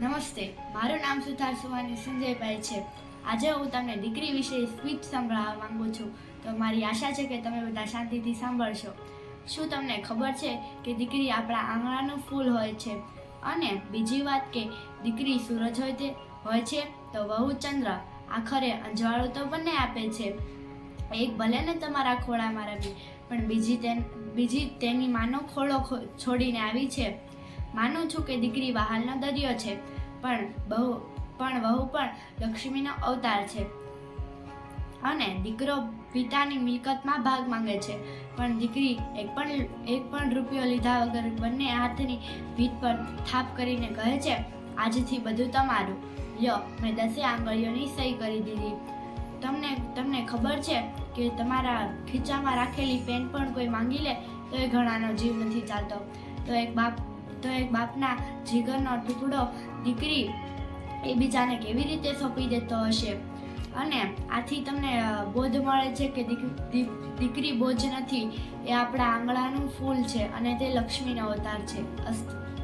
નમસ્તે, મારું નામ સુથાર સુવાની સંજયભાઈ છે. આજે હું તમને દીકરી વિશે સ્પીચ સંભળાવવા માંગુ છું. તો મારી આશા છે કે તમે બધા શાંતિથી સાંભળશો. શું તમને ખબર છે કે દીકરી આપણા આંગણાનું ફૂલ હોય છે? અને બીજી વાત કે દીકરી સૂરજ હોય તે, હોય છે તો વહુ ચંદ્ર આખરે અંજવાળો તો બંને આપે છે. એક ભલે ને તમારા ખોળામાં રમી પણ બીજી તેન, બીજી તેની માનો ખોળો છોડીને આવી છે. માનું છું કે દીકરી વહાલનો દરિયો છે, પણ બહુ પણ વહુ પણ લક્ષ્મીનો અવતાર છે. અને દીકરો પિતાની મિલકતમાં ભાગ માંગે છે, પણ દીકરી એક પણ એક પણ રૂપિયો લીધા વગર બંને હાથની ભીત પર થાપ કરીને કહે છે, આજથી બધું તમારું. લ્યો, મેં દસે આંગળીઓની સહી કરી દીધી. તમને તમને ખબર છે કે તમારા ખીચામાં રાખેલી પેન પણ કોઈ માંગી લે, તો એ ઘણાનો જીવ નથી ચાલતો. તો એક બાપ તો એક બાપના જીગરનો ટુકડો દીકરી એકબીજાને કેવી રીતે સોંપી દેતો હશે? અને આથી તમને બોધ મળે છે કે દીક- દીકરી બોજ નથી, એ આપણા આંગણાનું ફૂલ છે અને તે લક્ષ્મીનો અવતાર છે. અસ્તુ